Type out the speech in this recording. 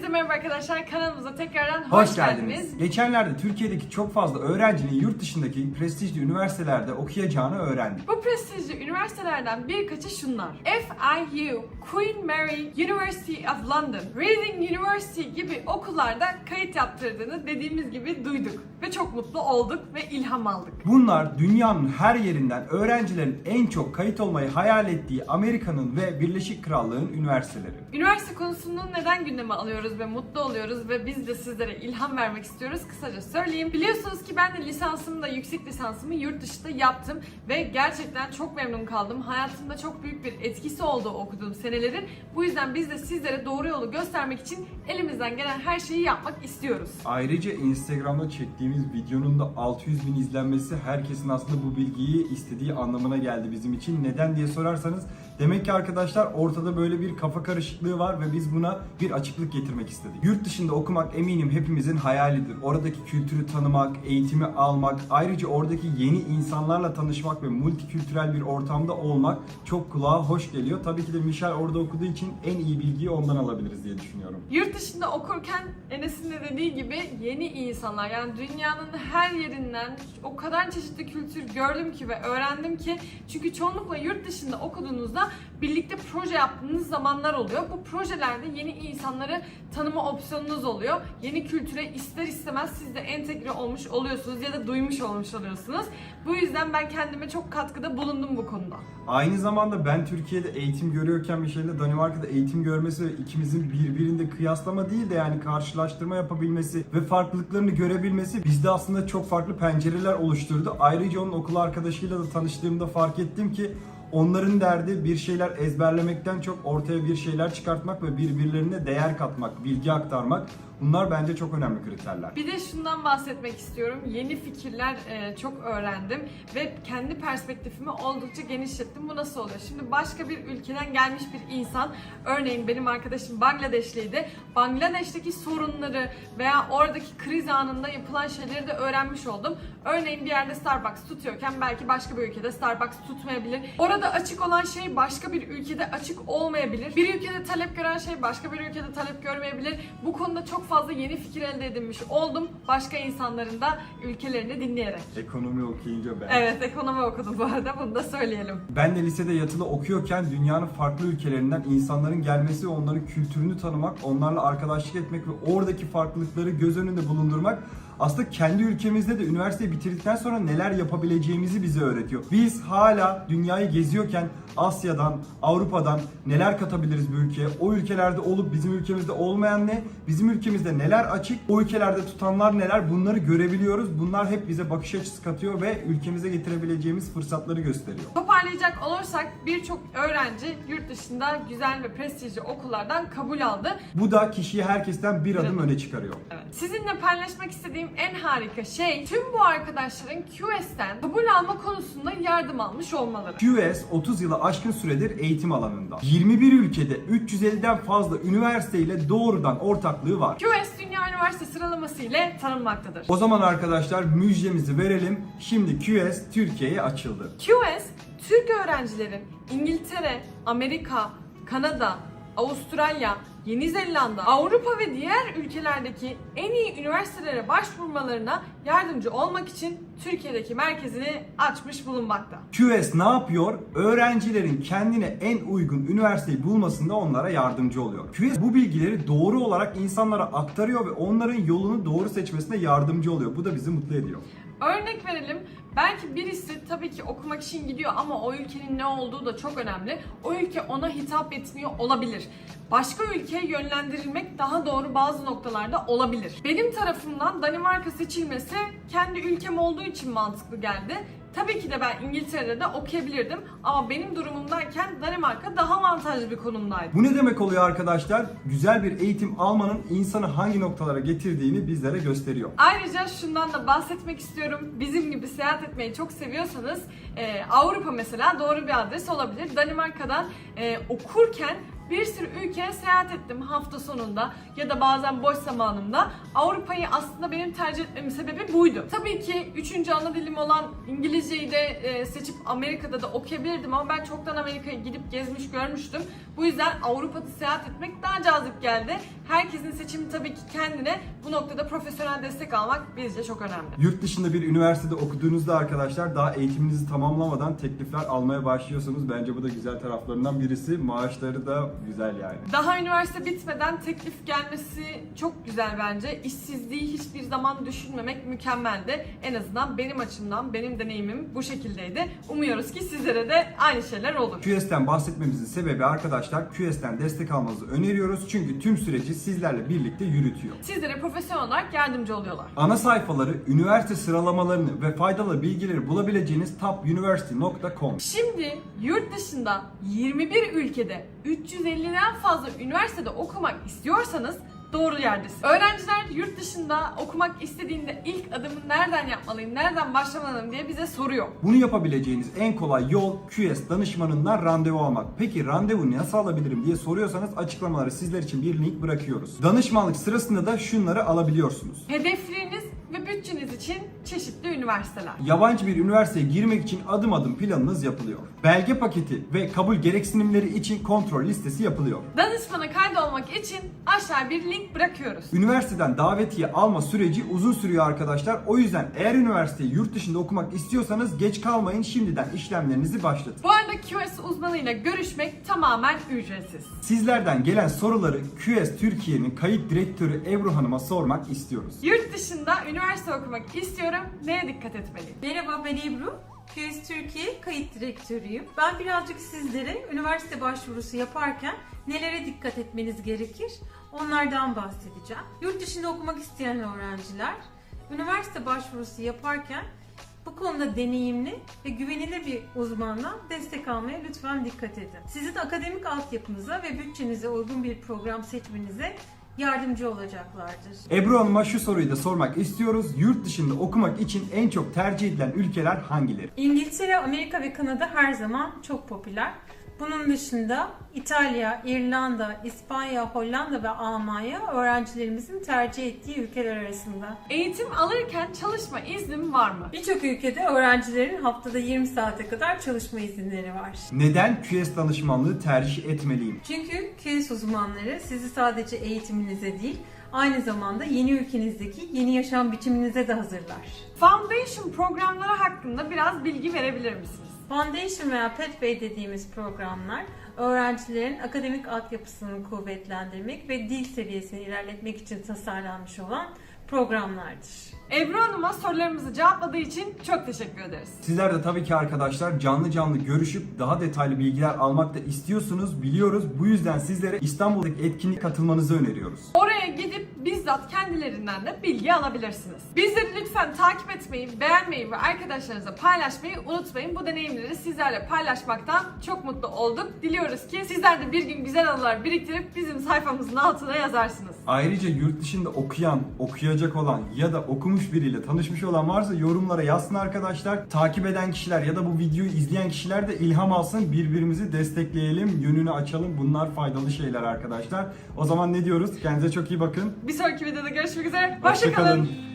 Hepinize merhaba arkadaşlar. Kanalımıza tekrardan hoş, Hoş geldiniz. Geçenlerde Türkiye'deki çok fazla öğrencinin yurt dışındaki prestijli üniversitelerde okuyacağını öğrendik. Bu prestijli üniversitelerden birkaçı şunlar. FIU, Queen Mary University of London, Reading University gibi okullarda kayıt yaptırdığını dediğimiz gibi duyduk. Ve çok mutlu olduk ve ilham aldık. Bunlar dünyanın her yerinden öğrencilerin en çok kayıt olmayı hayal ettiği Amerika'nın ve Birleşik Krallığın üniversiteleri. Üniversite konusunu neden gündeme alıyoruz ve mutlu oluyoruz ve biz de sizlere ilham vermek istiyoruz kısaca söyleyeyim. Biliyorsunuz ki ben de lisansımı da yüksek lisansımı yurt dışında yaptım ve gerçekten çok memnun kaldım. Hayatımda çok büyük bir etkisi oldu okuduğum senelerin. Bu yüzden biz de sizlere doğru yolu göstermek için elimizden gelen her şeyi yapmak istiyoruz. Ayrıca Instagram'da çektiğimiz videonun da 600 bin izlenmesi herkesin aslında bu bilgiyi istediği anlamına geldi bizim için. Neden diye sorarsanız demek ki arkadaşlar ortada böyle bir kafa karışıklığı var ve biz buna bir açıklık getirmek istedik. Yurt dışında okumak eminim hepimizin hayalidir. Oradaki kültürü tanımak, eğitimi almak, ayrıca oradaki yeni insanlarla tanışmak ve multikültürel bir ortamda olmak çok kulağa hoş geliyor. Tabii ki de Michel orada okuduğu için en iyi bilgiyi ondan alabiliriz diye düşünüyorum. Yurt dışında okurken Enes'in de dediği gibi yeni insanlar yani dünyanın her yerinden o kadar çeşitli kültür gördüm ki ve öğrendim ki çünkü çoğunlukla yurt dışında okuduğunuzda birlikte proje yaptığınız zamanlar oluyor. Bu projelerde yeni insanları tanıma opsiyonunuz oluyor. Yeni kültüre ister istemez siz de entegre olmuş oluyorsunuz ya da duymuş olmuş oluyorsunuz. Bu yüzden ben kendime çok katkıda bulundum bu konuda. Aynı zamanda ben Türkiye'de eğitim görüyorken Michel'in Danimarka'da eğitim görmesi ve ikimizin birbirinde kıyaslama değil de yani karşılaştırma yapabilmesi ve farklılıklarını görebilmesi bizde aslında çok farklı pencereler oluşturdu. Ayrıca onun okul arkadaşıyla da tanıştığımda fark ettim ki onların derdi bir şeyler ezberlemekten çok ortaya bir şeyler çıkartmak ve birbirlerine değer katmak, bilgi aktarmak. Bunlar bence çok önemli kriterler. Bir de şundan bahsetmek istiyorum. Yeni fikirler e, çok öğrendim ve kendi perspektifimi oldukça genişlettim. Bu nasıl oluyor? Şimdi başka bir ülkeden gelmiş bir insan, örneğin benim arkadaşım Bangladeşliydi. Bangladeş'teki sorunları veya oradaki kriz anında yapılan şeyleri de öğrenmiş oldum. Örneğin bir yerde Starbucks tutuyorken belki başka bir ülkede Starbucks tutmayabilir. Orada açık olan şey başka bir ülkede açık olmayabilir. Bir ülkede talep gören şey başka bir ülkede talep görmeyebilir. Bu konuda çok fazla yeni fikir elde edinmiş oldum. Başka insanların da ülkelerini dinleyerek. Ekonomi okuyunca ben. Evet ekonomi okudum bu arada bunu da söyleyelim. Ben de lisede yatılı okuyorken dünyanın farklı ülkelerinden insanların gelmesi ve onların kültürünü tanımak, onlarla arkadaşlık etmek ve oradaki farklılıkları göz önünde bulundurmak aslında kendi ülkemizde de üniversiteyi bitirdikten sonra neler yapabileceğimizi bize öğretiyor. Biz hala dünyayı geziyorken Asya'dan, Avrupa'dan neler katabiliriz bu ülkeye? O ülkelerde olup bizim ülkemizde olmayan ne? Bizim ülkemizde neler açık? O ülkelerde tutanlar neler? Bunları görebiliyoruz. Bunlar hep bize bakış açısı katıyor ve ülkemize getirebileceğimiz fırsatları gösteriyor. Toparlayacak olursak birçok öğrenci yurt dışında güzel ve prestijli okullardan kabul aldı. Bu da kişiyi herkesten bir adım öne çıkarıyor. Evet. Sizinle paylaşmak istediğim en harika şey tüm bu arkadaşların QS'ten kabul alma konusunda yardım almış olmaları. QS 30 yılı aşkın süredir eğitim alanında. 21 ülkede 350'den fazla üniversite ile doğrudan ortaklığı var. QS Dünya Üniversite sıralaması ile tanınmaktadır. O zaman arkadaşlar müjdemizi verelim. Şimdi QS Türkiye'ye açıldı. QS, Türk öğrencilerin İngiltere, Amerika, Kanada, Avustralya, Yeni Zelanda, Avrupa ve diğer ülkelerdeki en iyi üniversitelere başvurmalarına yardımcı olmak için Türkiye'deki merkezini açmış bulunmakta. QS ne yapıyor? Öğrencilerin kendine en uygun üniversiteyi bulmasında onlara yardımcı oluyor. QS bu bilgileri doğru olarak insanlara aktarıyor ve onların yolunu doğru seçmesine yardımcı oluyor. Bu da bizi mutlu ediyor. Örnek verelim. Belki birisi tabii ki okumak için gidiyor ama o ülkenin ne olduğu da çok önemli. O ülke ona hitap etmiyor olabilir. Başka ülkeye yönlendirilmek daha doğru bazı noktalarda olabilir. Benim tarafımdan Danimarka seçilmesi kendi ülkem olduğu için mantıklı geldi. Tabii ki de ben İngiltere'de de okuyabilirdim ama benim durumumdayken Danimarka daha avantajlı bir konumdaydı. Bu ne demek oluyor arkadaşlar? Güzel bir eğitim almanın insanı hangi noktalara getirdiğini bizlere gösteriyor. Ayrıca şundan da bahsetmek istiyorum. Bizim gibi seyahat etmeyi çok seviyorsanız e, Avrupa mesela doğru bir adres olabilir. Danimarka'dan e, okurken Bir sürü ülkeye seyahat ettim hafta sonunda ya da bazen boş zamanımda. Avrupa'yı aslında benim tercih etmemin sebebi buydu. Tabii ki üçüncü ana dilim olan İngilizceyi de e, seçip Amerika'da da okuyabilirdim ama ben çoktan Amerika'ya gidip gezmiş görmüştüm. Bu yüzden Avrupa'da seyahat etmek daha cazip geldi. Herkesin seçimi tabii ki kendine. Bu noktada profesyonel destek almak bizce çok önemli. Yurt dışında bir üniversitede okuduğunuzda arkadaşlar daha eğitiminizi tamamlamadan teklifler almaya başlıyorsunuz. Bence bu da güzel taraflarından birisi. Maaşları da güzel yani. Daha üniversite bitmeden teklif gelmesi çok güzel bence. İşsizliği hiçbir zaman düşünmemek mükemmeldi. En azından benim açımdan, benim deneyimim bu şekildeydi. Umuyoruz ki sizlere de aynı şeyler olur. QS'ten bahsetmemizin sebebi arkadaşlar QS'ten destek almanızı öneriyoruz. Çünkü tüm süreci sizlerle birlikte yürütüyor. Sizlere profesyonel olarak yardımcı oluyorlar. Ana sayfaları, üniversite sıralamalarını ve faydalı bilgileri bulabileceğiniz topuniversity.com. Şimdi yurt dışında 21 ülkede 350'den fazla üniversitede okumak istiyorsanız doğru yerdesiniz. Öğrenciler yurt dışında okumak istediğinde ilk adımı nereden yapmalıyım, nereden başlamalıyım diye bize soruyor. Bunu yapabileceğiniz en kolay yol QS danışmanından randevu almak. Peki randevu nasıl alabilirim diye soruyorsanız açıklamaları sizler için bir link bırakıyoruz. Danışmanlık sırasında da şunları alabiliyorsunuz. Hedefleriniz için çeşitli üniversiteler. Yabancı bir üniversiteye girmek için adım adım planınız yapılıyor. Belge paketi ve kabul gereksinimleri için kontrol listesi yapılıyor. Danışmana kaydolmak için aşağı bir link bırakıyoruz. Üniversiteden davetiye alma süreci uzun sürüyor arkadaşlar. O yüzden eğer üniversiteyi yurt dışında okumak istiyorsanız geç kalmayın şimdiden işlemlerinizi başlatın. Bu arada QS uzmanıyla görüşmek tamamen ücretsiz. Sizlerden gelen soruları QS Türkiye'nin kayıt direktörü Ebru Hanım'a sormak istiyoruz. Yurt dışında üniversite okumak istiyorum. Neye dikkat etmeliyim? Merhaba ben Ebru. QS Türkiye kayıt direktörüyüm. Ben birazcık sizlere üniversite başvurusu yaparken nelere dikkat etmeniz gerekir onlardan bahsedeceğim. Yurt dışında okumak isteyen öğrenciler üniversite başvurusu yaparken bu konuda deneyimli ve güvenilir bir uzmandan destek almaya lütfen dikkat edin. Sizin akademik altyapınıza ve bütçenize uygun bir program seçmenize yardımcı olacaklardır. Ebru Hanım'a şu soruyu da sormak istiyoruz. Yurt dışında okumak için en çok tercih edilen ülkeler hangileri? İngiltere, Amerika ve Kanada her zaman çok popüler. Bunun dışında İtalya, İrlanda, İspanya, Hollanda ve Almanya öğrencilerimizin tercih ettiği ülkeler arasında. Eğitim alırken çalışma iznim var mı? Birçok ülkede öğrencilerin haftada 20 saate kadar çalışma izinleri var. Neden QS danışmanlığı tercih etmeliyim? Çünkü QS uzmanları sizi sadece eğitiminize değil, aynı zamanda yeni ülkenizdeki yeni yaşam biçiminize de hazırlar. Foundation programları hakkında biraz bilgi verebilir misiniz? Foundation veya Pathway dediğimiz programlar öğrencilerin akademik altyapısını kuvvetlendirmek ve dil seviyesini ilerletmek için tasarlanmış olan programlardır. Ebru Hanım'a sorularımızı cevapladığı için çok teşekkür ederiz. Sizler de tabii ki arkadaşlar canlı canlı görüşüp daha detaylı bilgiler almak da istiyorsunuz biliyoruz. Bu yüzden sizlere İstanbul'daki etkinlik katılmanızı öneriyoruz. Oraya gidip bizzat kendilerinden de bilgi alabilirsiniz. Bizleri lütfen takip etmeyi, beğenmeyi ve arkadaşlarınızla paylaşmayı unutmayın. Bu deneyimleri sizlerle paylaşmaktan çok mutlu olduk. Diliyoruz ki sizler de bir gün güzel anılar biriktirip bizim sayfamızın altına yazarsınız. Ayrıca yurt dışında okuyan, okuyacak olan ya da okumuş biriyle tanışmış olan varsa yorumlara yazsın arkadaşlar. Takip eden kişiler ya da bu videoyu izleyen kişiler de ilham alsın. Birbirimizi destekleyelim, yönünü açalım. Bunlar faydalı şeyler arkadaşlar. O zaman ne diyoruz? Kendinize çok iyi bakın. Bir sonraki videoda görüşmek üzere. Hoşça Hoşçakalın. kalın.